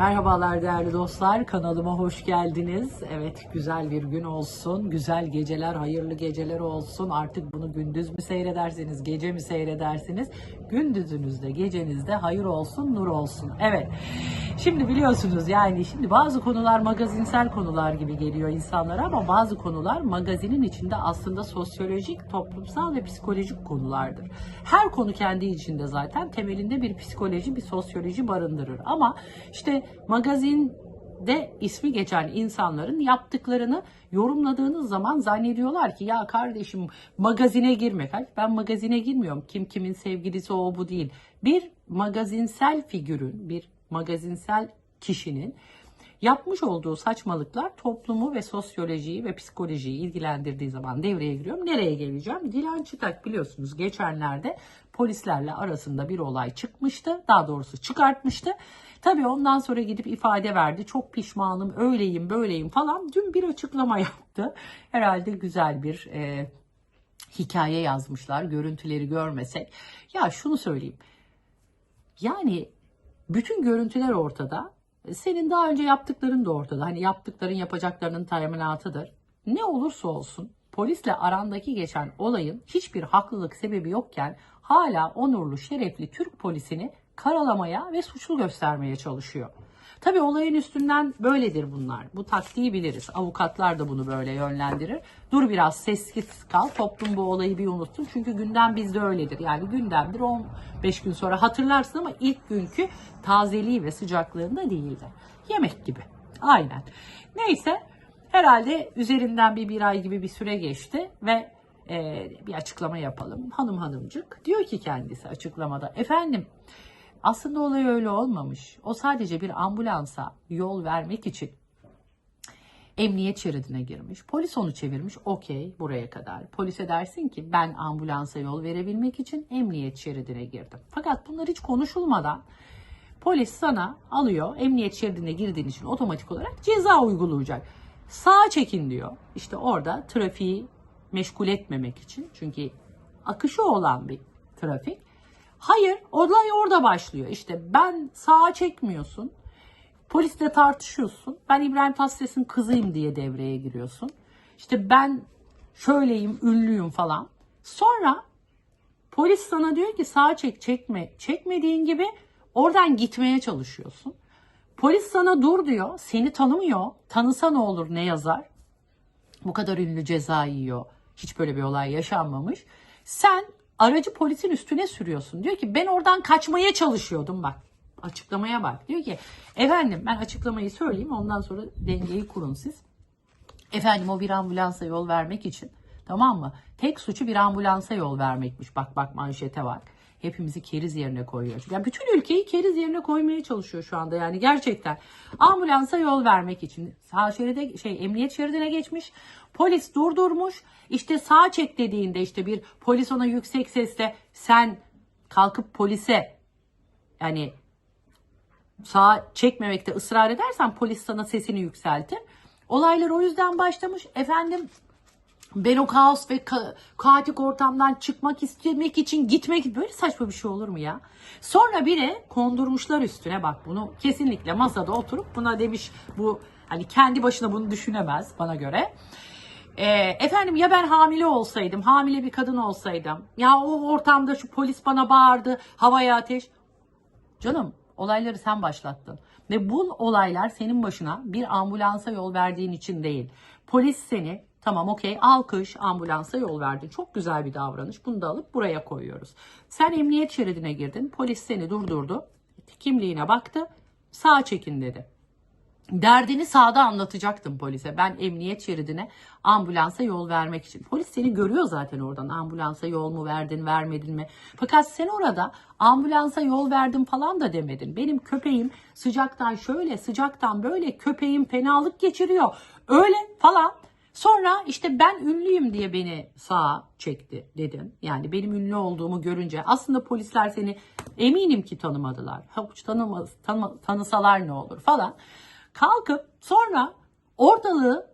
Merhabalar değerli dostlar, kanalıma hoş geldiniz. Evet, güzel bir gün olsun, güzel geceler, hayırlı geceler olsun. Artık bunu gündüz mü seyredersiniz, gece mi seyredersiniz? Gündüzünüzde, gecenizde hayır olsun, nur olsun. Evet, şimdi biliyorsunuz yani şimdi bazı konular magazinsel konular gibi geliyor insanlara ama bazı konular magazinin içinde aslında sosyolojik, toplumsal ve psikolojik konulardır. Her konu kendi içinde zaten temelinde bir psikoloji, bir sosyoloji barındırır. Ama işte magazinde ismi geçen insanların yaptıklarını yorumladığınız zaman zannediyorlar ki ya kardeşim magazine girmek. Hayır ben magazine girmiyorum. Kim kimin sevgilisi o bu değil. Bir magazinsel figürün, bir magazinsel kişinin yapmış olduğu saçmalıklar toplumu ve sosyolojiyi ve psikolojiyi ilgilendirdiği zaman devreye giriyorum. Nereye geleceğim? Dilan Çıtak biliyorsunuz geçenlerde polislerle arasında bir olay çıkmıştı. Daha doğrusu çıkartmıştı. Tabii ondan sonra gidip ifade verdi. Çok pişmanım, öyleyim, böyleyim falan. Dün bir açıklama yaptı. Herhalde güzel bir e, hikaye yazmışlar. Görüntüleri görmesek. Ya şunu söyleyeyim. Yani bütün görüntüler ortada. Senin daha önce yaptıkların da ortada. Hani yaptıkların yapacaklarının teminatıdır. Ne olursa olsun polisle arandaki geçen olayın hiçbir haklılık sebebi yokken hala onurlu, şerefli Türk polisini karalamaya ve suçlu göstermeye çalışıyor. Tabii olayın üstünden böyledir bunlar. Bu taktiği biliriz. Avukatlar da bunu böyle yönlendirir. Dur biraz sessiz kal. Toplum bu olayı bir unutsun. Çünkü gündem bizde öyledir. Yani gündemdir 15 gün sonra hatırlarsın ama ilk günkü tazeliği ve sıcaklığında değildir. Yemek gibi. Aynen. Neyse herhalde üzerinden bir bir ay gibi bir süre geçti ve e, bir açıklama yapalım. Hanım hanımcık diyor ki kendisi açıklamada efendim aslında olay öyle olmamış. O sadece bir ambulansa yol vermek için emniyet şeridine girmiş. Polis onu çevirmiş. Okey buraya kadar. Polise dersin ki ben ambulansa yol verebilmek için emniyet şeridine girdim. Fakat bunlar hiç konuşulmadan polis sana alıyor emniyet şeridine girdiğin için otomatik olarak ceza uygulayacak. Sağa çekin diyor. İşte orada trafiği meşgul etmemek için. Çünkü akışı olan bir trafik. Hayır, olay orada başlıyor. İşte ben sağa çekmiyorsun. Polisle tartışıyorsun. Ben İbrahim Tatlıses'in kızıyım diye devreye giriyorsun. İşte ben şöyleyim, ünlüyüm falan. Sonra polis sana diyor ki sağa çek, çekme. Çekmediğin gibi oradan gitmeye çalışıyorsun. Polis sana dur diyor. Seni tanımıyor. Tanısa ne olur, ne yazar? Bu kadar ünlü ceza yiyor. Hiç böyle bir olay yaşanmamış. Sen aracı polisin üstüne sürüyorsun. Diyor ki ben oradan kaçmaya çalışıyordum bak. Açıklamaya bak. Diyor ki efendim ben açıklamayı söyleyeyim ondan sonra dengeyi kurun siz. Efendim o bir ambulansa yol vermek için tamam mı? Tek suçu bir ambulansa yol vermekmiş. Bak bak manşete bak. Hepimizi keriz yerine koyuyor. Ya bütün ülkeyi keriz yerine koymaya çalışıyor şu anda yani gerçekten. Ambulansa yol vermek için sağ şeride şey emniyet şeridine geçmiş. Polis durdurmuş. İşte sağ çek dediğinde işte bir polis ona yüksek sesle sen kalkıp polise yani sağa çekmemekte ısrar edersen polis sana sesini yükseltir. Olaylar o yüzden başlamış. Efendim ben o kaos ve ka- kaotik ortamdan çıkmak istemek için gitmek böyle saçma bir şey olur mu ya? Sonra biri kondurmuşlar üstüne bak bunu kesinlikle masada oturup buna demiş bu hani kendi başına bunu düşünemez bana göre. Ee, efendim ya ben hamile olsaydım, hamile bir kadın olsaydım, ya o ortamda şu polis bana bağırdı, havaya ateş. Canım olayları sen başlattın. Ve bu olaylar senin başına bir ambulansa yol verdiğin için değil. Polis seni tamam okey alkış ambulansa yol verdin. Çok güzel bir davranış. Bunu da alıp buraya koyuyoruz. Sen emniyet şeridine girdin. Polis seni durdurdu. Kimliğine baktı. Sağa çekin dedi. Derdini sağda anlatacaktım polise. Ben emniyet şeridine ambulansa yol vermek için. Polis seni görüyor zaten oradan. Ambulansa yol mu verdin, vermedin mi? Fakat sen orada ambulansa yol verdim falan da demedin. Benim köpeğim sıcaktan şöyle, sıcaktan böyle köpeğim fenalık geçiriyor. Öyle falan. Sonra işte ben ünlüyüm diye beni sağa çekti dedin. Yani benim ünlü olduğumu görünce aslında polisler seni eminim ki tanımadılar. Havuç tanıma, tanıma, tanısalar ne olur falan. Kalkıp sonra ortalığı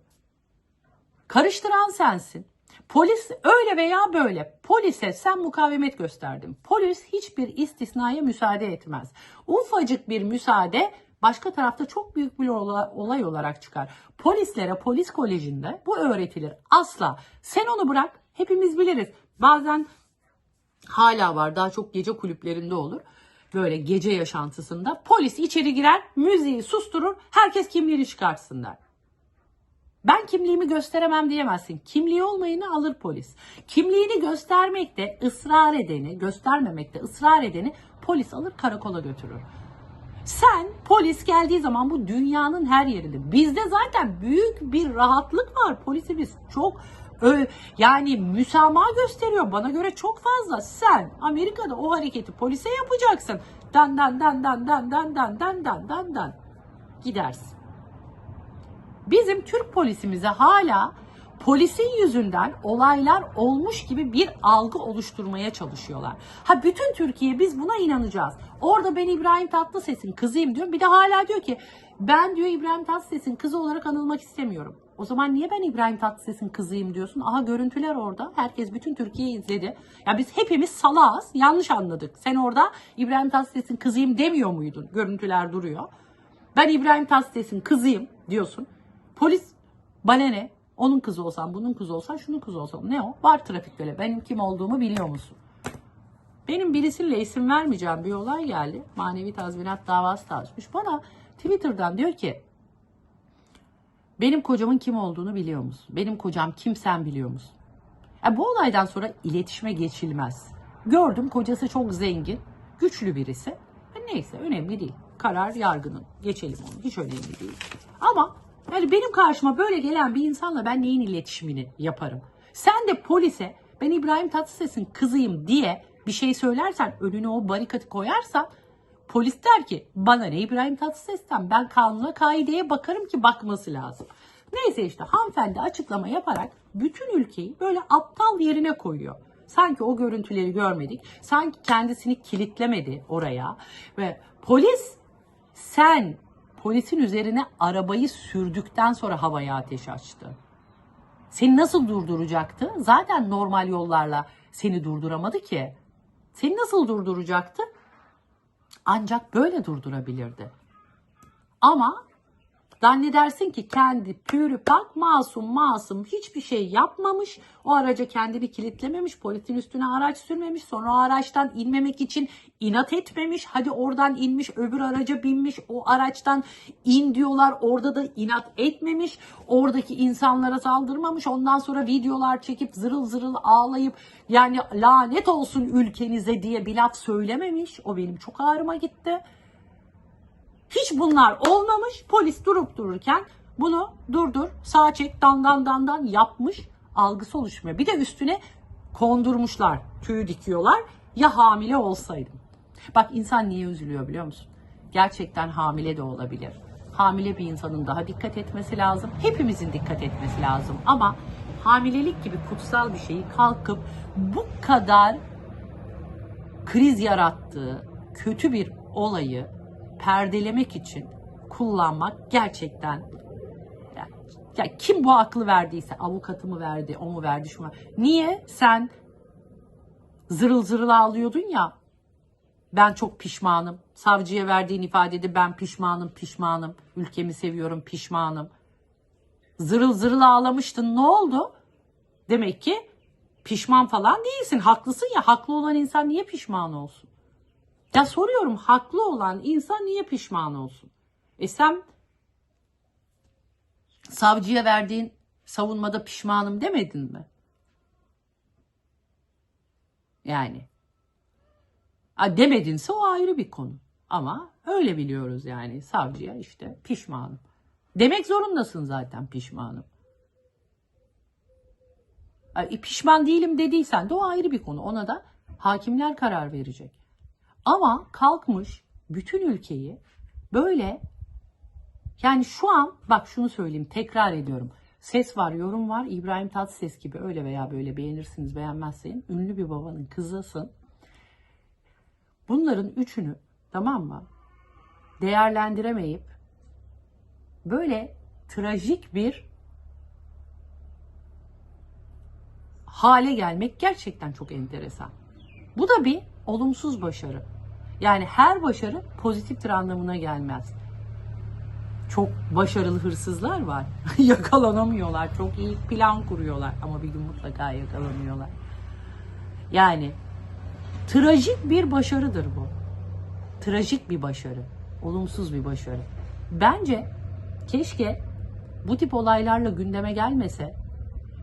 karıştıran sensin. Polis öyle veya böyle polise sen mukavemet gösterdin. Polis hiçbir istisnaya müsaade etmez. Ufacık bir müsaade başka tarafta çok büyük bir ola- olay olarak çıkar. Polislere polis kolejinde bu öğretilir. Asla. Sen onu bırak. Hepimiz biliriz. Bazen hala var. Daha çok gece kulüplerinde olur. Böyle gece yaşantısında polis içeri girer, müziği susturur, herkes kimliğini çıkartsın der. Ben kimliğimi gösteremem diyemezsin. Kimliği olmayını alır polis. Kimliğini göstermekte ısrar edeni, göstermemekte ısrar edeni polis alır karakola götürür. Sen polis geldiği zaman bu dünyanın her yerinde. Bizde zaten büyük bir rahatlık var. Polisimiz çok yani müsamaha gösteriyor. Bana göre çok fazla. Sen Amerika'da o hareketi polise yapacaksın. Dan dan dan dan dan dan dan dan dan dan dan. Gidersin. Bizim Türk polisimize hala polisin yüzünden olaylar olmuş gibi bir algı oluşturmaya çalışıyorlar. Ha bütün Türkiye biz buna inanacağız. Orada ben İbrahim Tatlıses'in kızıyım diyor. Bir de hala diyor ki ben diyor İbrahim Tatlıses'in kızı olarak anılmak istemiyorum. O zaman niye ben İbrahim Tatlıses'in kızıyım diyorsun? Aha görüntüler orada. Herkes bütün Türkiye izledi. Ya biz hepimiz salağız. Yanlış anladık. Sen orada İbrahim Tatlıses'in kızıyım demiyor muydun? Görüntüler duruyor. Ben İbrahim Tatlıses'in kızıyım diyorsun. Polis bana ne? Onun kızı olsan, bunun kızı olsan, şunun kızı olsan. Ne o? Var trafik böyle. Benim kim olduğumu biliyor musun? Benim birisiyle isim vermeyeceğim bir olay geldi. Manevi tazminat davası da açmış. Bana Twitter'dan diyor ki benim kocamın kim olduğunu biliyor musun? Benim kocam kim sen biliyor musun? Ya bu olaydan sonra iletişime geçilmez. Gördüm kocası çok zengin, güçlü birisi. Ha neyse önemli değil. Karar yargının. Geçelim onu. Hiç önemli değil. Ama yani benim karşıma böyle gelen bir insanla ben neyin iletişimini yaparım? Sen de polise ben İbrahim Tatlıses'in kızıyım diye bir şey söylersen önüne o barikatı koyarsan polis der ki bana ne İbrahim Tatlıses'ten ben kanuna kaideye bakarım ki bakması lazım. Neyse işte hanımefendi açıklama yaparak bütün ülkeyi böyle aptal yerine koyuyor. Sanki o görüntüleri görmedik. Sanki kendisini kilitlemedi oraya. Ve polis sen polisin üzerine arabayı sürdükten sonra havaya ateş açtı. Seni nasıl durduracaktı? Zaten normal yollarla seni durduramadı ki. Seni nasıl durduracaktı? Ancak böyle durdurabilirdi. Ama Zannedersin ki kendi pürü pak masum masum hiçbir şey yapmamış. O araca kendini kilitlememiş. Polisin üstüne araç sürmemiş. Sonra o araçtan inmemek için inat etmemiş. Hadi oradan inmiş öbür araca binmiş. O araçtan in diyorlar. Orada da inat etmemiş. Oradaki insanlara saldırmamış. Ondan sonra videolar çekip zırıl zırıl ağlayıp yani lanet olsun ülkenize diye bir laf söylememiş. O benim çok ağrıma gitti. Hiç bunlar olmamış. Polis durup dururken bunu durdur, sağa çek, dan dan dan dan yapmış. Algısı oluşmuyor. Bir de üstüne kondurmuşlar. Tüyü dikiyorlar. Ya hamile olsaydım. Bak insan niye üzülüyor biliyor musun? Gerçekten hamile de olabilir. Hamile bir insanın daha dikkat etmesi lazım. Hepimizin dikkat etmesi lazım. Ama hamilelik gibi kutsal bir şeyi kalkıp bu kadar kriz yarattığı kötü bir olayı perdelemek için kullanmak gerçekten yani, ya kim bu aklı verdiyse avukatı mı verdi, o mu verdi, şu mu? Niye sen zırıl zırıl ağlıyordun ya ben çok pişmanım. Savcıya verdiğin ifadede ben pişmanım, pişmanım. Ülkemi seviyorum, pişmanım. Zırıl zırıl ağlamıştın. Ne oldu? Demek ki pişman falan değilsin. Haklısın ya. Haklı olan insan niye pişman olsun? Ya soruyorum haklı olan insan niye pişman olsun? E sen savcıya verdiğin savunmada pişmanım demedin mi? Yani. Demedinse o ayrı bir konu. Ama öyle biliyoruz yani savcıya işte pişmanım. Demek zorundasın zaten pişmanım. E, pişman değilim dediysen de o ayrı bir konu. Ona da hakimler karar verecek. Ama kalkmış bütün ülkeyi böyle yani şu an bak şunu söyleyeyim tekrar ediyorum. Ses var, yorum var. İbrahim Tatlıses gibi öyle veya böyle beğenirsiniz, beğenmezseniz ünlü bir babanın kızısın. Bunların üçünü tamam mı? Değerlendiremeyip böyle trajik bir hale gelmek gerçekten çok enteresan. Bu da bir olumsuz başarı. Yani her başarı pozitiftir anlamına gelmez. çok başarılı hırsızlar var. Yakalanamıyorlar. Çok iyi plan kuruyorlar ama bir gün mutlaka yakalanıyorlar. Yani trajik bir başarıdır bu. Trajik bir başarı. Olumsuz bir başarı. Bence keşke bu tip olaylarla gündeme gelmese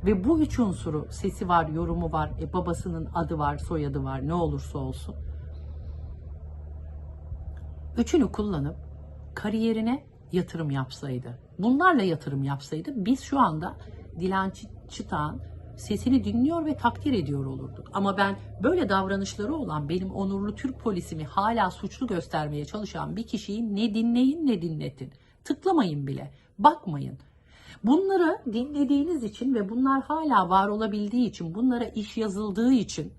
ve bu üç unsuru sesi var, yorumu var, e, babasının adı var, soyadı var ne olursa olsun. Üçünü kullanıp kariyerine yatırım yapsaydı, bunlarla yatırım yapsaydı biz şu anda Dilan Çı- Çıtak'ın sesini dinliyor ve takdir ediyor olurduk. Ama ben böyle davranışları olan benim onurlu Türk polisimi hala suçlu göstermeye çalışan bir kişiyi ne dinleyin ne dinletin. Tıklamayın bile, bakmayın. Bunları dinlediğiniz için ve bunlar hala var olabildiği için, bunlara iş yazıldığı için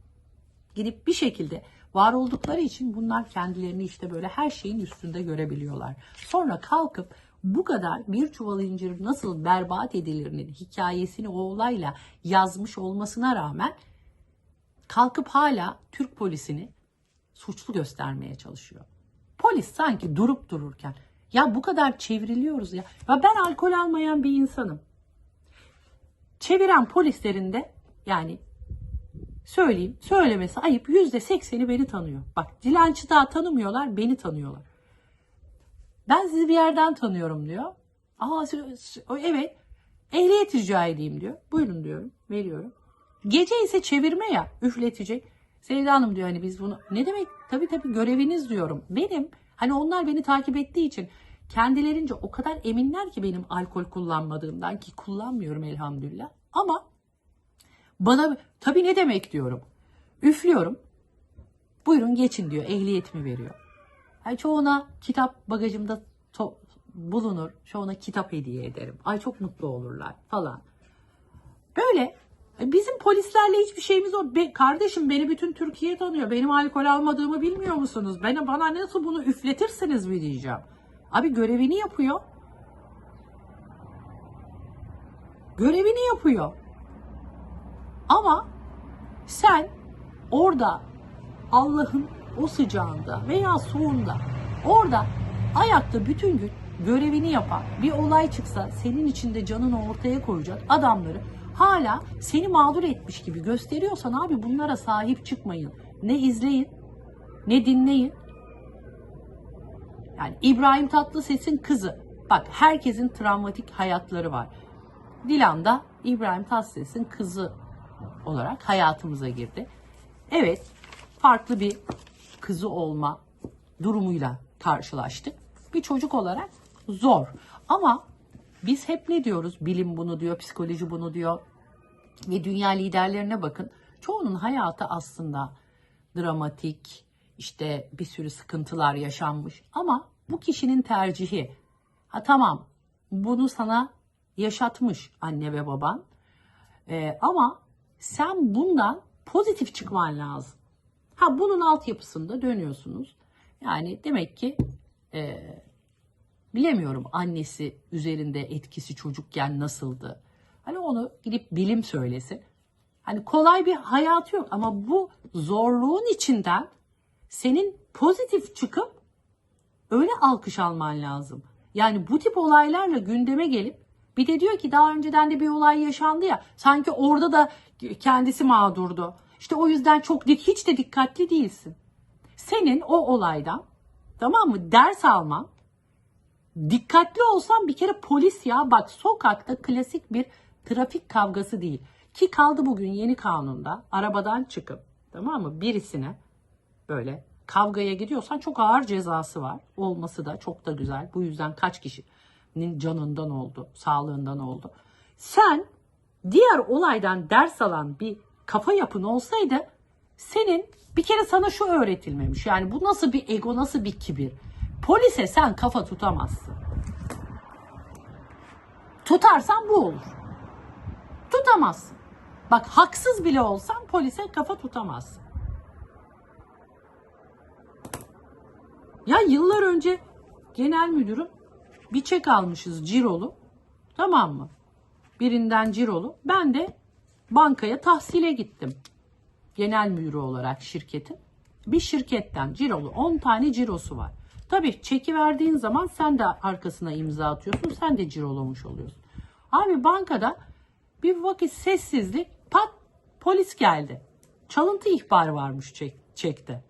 gidip bir şekilde var oldukları için bunlar kendilerini işte böyle her şeyin üstünde görebiliyorlar. Sonra kalkıp bu kadar bir çuval incir nasıl berbat edilirinin hikayesini o olayla yazmış olmasına rağmen kalkıp hala Türk polisini suçlu göstermeye çalışıyor. Polis sanki durup dururken ya bu kadar çevriliyoruz ya. Ya ben alkol almayan bir insanım. Çeviren polislerin de yani söyleyeyim söylemesi ayıp yüzde sekseni beni tanıyor. Bak Dilan Çıtak'ı tanımıyorlar beni tanıyorlar. Ben sizi bir yerden tanıyorum diyor. Aa evet ehliyet rica edeyim diyor. Buyurun diyorum veriyorum. Gece ise çevirme ya üfletecek. Sevda Hanım diyor hani biz bunu ne demek tabii tabii göreviniz diyorum. Benim hani onlar beni takip ettiği için kendilerince o kadar eminler ki benim alkol kullanmadığımdan ki kullanmıyorum elhamdülillah. Ama bana tabii ne demek diyorum. Üflüyorum. Buyurun geçin diyor. Ehliyetimi veriyor. Ay çoğuna kitap bagajımda to- bulunur. Çoğuna kitap hediye ederim. Ay çok mutlu olurlar falan. Böyle e, bizim polislerle hiçbir şeyimiz yok. Be- kardeşim beni bütün Türkiye tanıyor. Benim alkol almadığımı bilmiyor musunuz? Bana, bana nasıl bunu üfletirsiniz mi diyeceğim. Abi görevini yapıyor. Görevini yapıyor. Ama sen orada Allah'ın o sıcağında veya soğuğunda orada ayakta bütün gün görevini yapan bir olay çıksa senin içinde canını ortaya koyacak adamları hala seni mağdur etmiş gibi gösteriyorsan abi bunlara sahip çıkmayın. Ne izleyin ne dinleyin. Yani İbrahim Tatlıses'in kızı. Bak herkesin travmatik hayatları var. Dilan da İbrahim Tatlıses'in kızı olarak hayatımıza girdi. Evet, farklı bir kızı olma durumuyla karşılaştık. Bir çocuk olarak zor. Ama biz hep ne diyoruz? Bilim bunu diyor, psikoloji bunu diyor. Ve dünya liderlerine bakın. Çoğunun hayatı aslında dramatik, işte bir sürü sıkıntılar yaşanmış. Ama bu kişinin tercihi. Ha tamam, bunu sana yaşatmış anne ve baban. Ee, ama sen bundan pozitif çıkman lazım. Ha bunun altyapısında dönüyorsunuz. Yani demek ki e, bilemiyorum annesi üzerinde etkisi çocukken nasıldı. Hani onu gidip bilim söylesin. Hani kolay bir hayatı yok ama bu zorluğun içinden senin pozitif çıkıp öyle alkış alman lazım. Yani bu tip olaylarla gündeme gelip bir de diyor ki daha önceden de bir olay yaşandı ya sanki orada da kendisi mağdurdu. İşte o yüzden çok hiç de dikkatli değilsin. Senin o olaydan tamam mı ders alman dikkatli olsan bir kere polis ya bak sokakta klasik bir trafik kavgası değil. Ki kaldı bugün yeni kanunda arabadan çıkıp tamam mı birisine böyle kavgaya gidiyorsan çok ağır cezası var. Olması da çok da güzel. Bu yüzden kaç kişinin canından oldu, sağlığından oldu. Sen diğer olaydan ders alan bir kafa yapın olsaydı senin bir kere sana şu öğretilmemiş. Yani bu nasıl bir ego, nasıl bir kibir? Polise sen kafa tutamazsın. Tutarsan bu olur. Tutamazsın. Bak haksız bile olsan polise kafa tutamazsın. Ya yıllar önce genel müdürüm bir çek almışız cirolu. Tamam mı? Birinden cirolu. Ben de bankaya tahsile gittim. Genel müdürü olarak şirketin. Bir şirketten cirolu 10 tane cirosu var. Tabii çeki verdiğin zaman sen de arkasına imza atıyorsun. Sen de cirolamış oluyorsun. Abi bankada bir vakit sessizlik pat polis geldi. Çalıntı ihbarı varmış çek, çekte.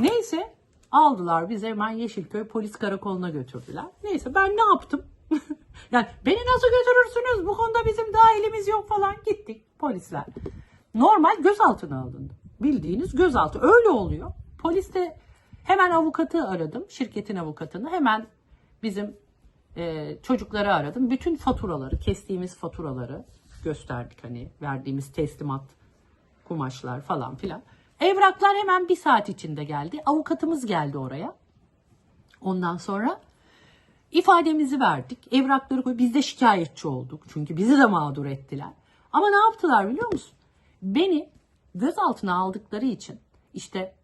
Neyse aldılar bizi hemen Yeşilköy polis karakoluna götürdüler. Neyse ben ne yaptım? yani beni nasıl götürürsünüz? Bu konuda bizim dahilimiz yok falan. Gittik polisler. Normal gözaltına alındı. Bildiğiniz gözaltı. Öyle oluyor. Polis de hemen avukatı aradım. Şirketin avukatını. Hemen bizim e, çocukları aradım. Bütün faturaları, kestiğimiz faturaları gösterdik. Hani verdiğimiz teslimat kumaşlar falan filan. Evraklar hemen bir saat içinde geldi. Avukatımız geldi oraya. Ondan sonra ifademizi verdik. Evrakları koy. Biz de şikayetçi olduk. Çünkü bizi de mağdur ettiler. Ama ne yaptılar biliyor musun? Beni gözaltına aldıkları için işte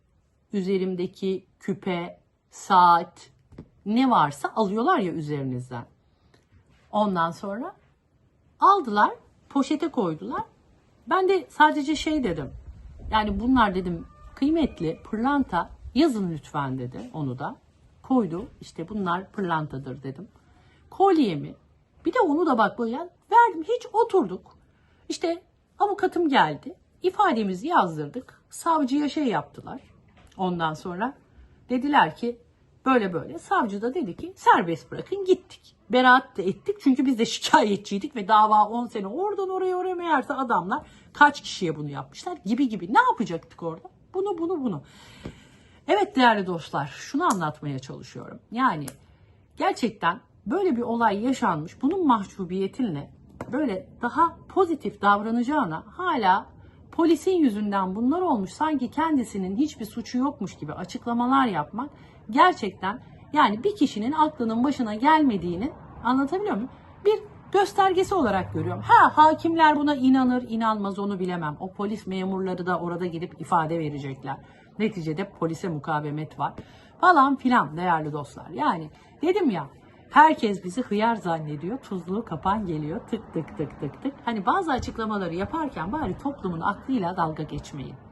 üzerimdeki küpe, saat ne varsa alıyorlar ya üzerinizden. Ondan sonra aldılar, poşete koydular. Ben de sadece şey dedim. Yani bunlar dedim kıymetli pırlanta yazın lütfen dedi onu da. Koydu işte bunlar pırlantadır dedim. Kolyemi bir de onu da bak böyle verdim hiç oturduk. İşte avukatım geldi. ifademizi yazdırdık. Savcıya şey yaptılar. Ondan sonra dediler ki böyle böyle. Savcı da dedi ki serbest bırakın gittik. Beraat da ettik çünkü biz de şikayetçiydik ve dava 10 sene oradan oraya oraya meğerse adamlar kaç kişiye bunu yapmışlar gibi gibi. Ne yapacaktık orada? Bunu bunu bunu. Evet değerli dostlar şunu anlatmaya çalışıyorum. Yani gerçekten böyle bir olay yaşanmış. Bunun mahcubiyetinle böyle daha pozitif davranacağına hala polisin yüzünden bunlar olmuş sanki kendisinin hiçbir suçu yokmuş gibi açıklamalar yapmak gerçekten yani bir kişinin aklının başına gelmediğini anlatabiliyor muyum? Göstergesi olarak görüyorum. Ha hakimler buna inanır inanmaz onu bilemem. O polis memurları da orada gidip ifade verecekler. Neticede polise mukavemet var falan filan değerli dostlar. Yani dedim ya herkes bizi hıyar zannediyor. Tuzluğu kapan geliyor tık tık tık tık tık. Hani bazı açıklamaları yaparken bari toplumun aklıyla dalga geçmeyin.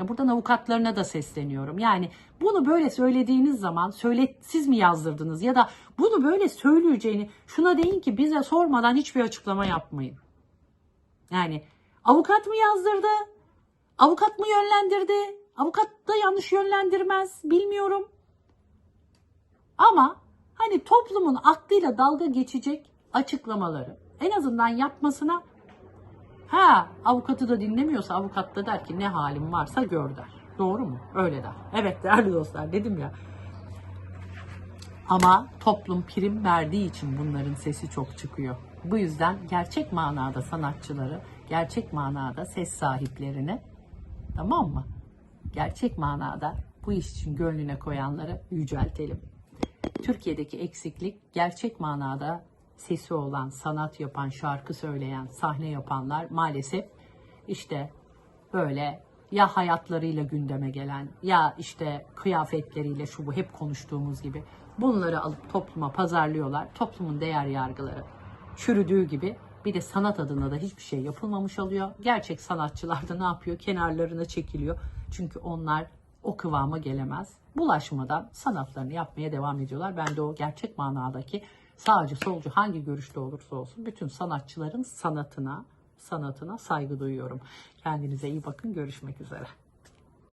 Buradan avukatlarına da sesleniyorum. Yani bunu böyle söylediğiniz zaman söyle siz mi yazdırdınız ya da bunu böyle söyleyeceğini şuna deyin ki bize sormadan hiçbir açıklama yapmayın. Yani avukat mı yazdırdı? Avukat mı yönlendirdi? Avukat da yanlış yönlendirmez. Bilmiyorum. Ama hani toplumun aklıyla dalga geçecek açıklamaları en azından yapmasına Ha avukatı da dinlemiyorsa avukat da der ki ne halim varsa gör der. Doğru mu? Öyle der. Evet değerli dostlar dedim ya. Ama toplum prim verdiği için bunların sesi çok çıkıyor. Bu yüzden gerçek manada sanatçıları, gerçek manada ses sahiplerini tamam mı? Gerçek manada bu iş için gönlüne koyanları yüceltelim. Türkiye'deki eksiklik gerçek manada sesi olan, sanat yapan, şarkı söyleyen, sahne yapanlar maalesef işte böyle ya hayatlarıyla gündeme gelen ya işte kıyafetleriyle şu bu hep konuştuğumuz gibi bunları alıp topluma pazarlıyorlar. Toplumun değer yargıları çürüdüğü gibi bir de sanat adına da hiçbir şey yapılmamış oluyor. Gerçek sanatçılar da ne yapıyor? Kenarlarına çekiliyor. Çünkü onlar o kıvama gelemez. Bulaşmadan sanatlarını yapmaya devam ediyorlar. Ben de o gerçek manadaki sağcı solcu hangi görüşte olursa olsun bütün sanatçıların sanatına sanatına saygı duyuyorum. Kendinize iyi bakın. Görüşmek üzere.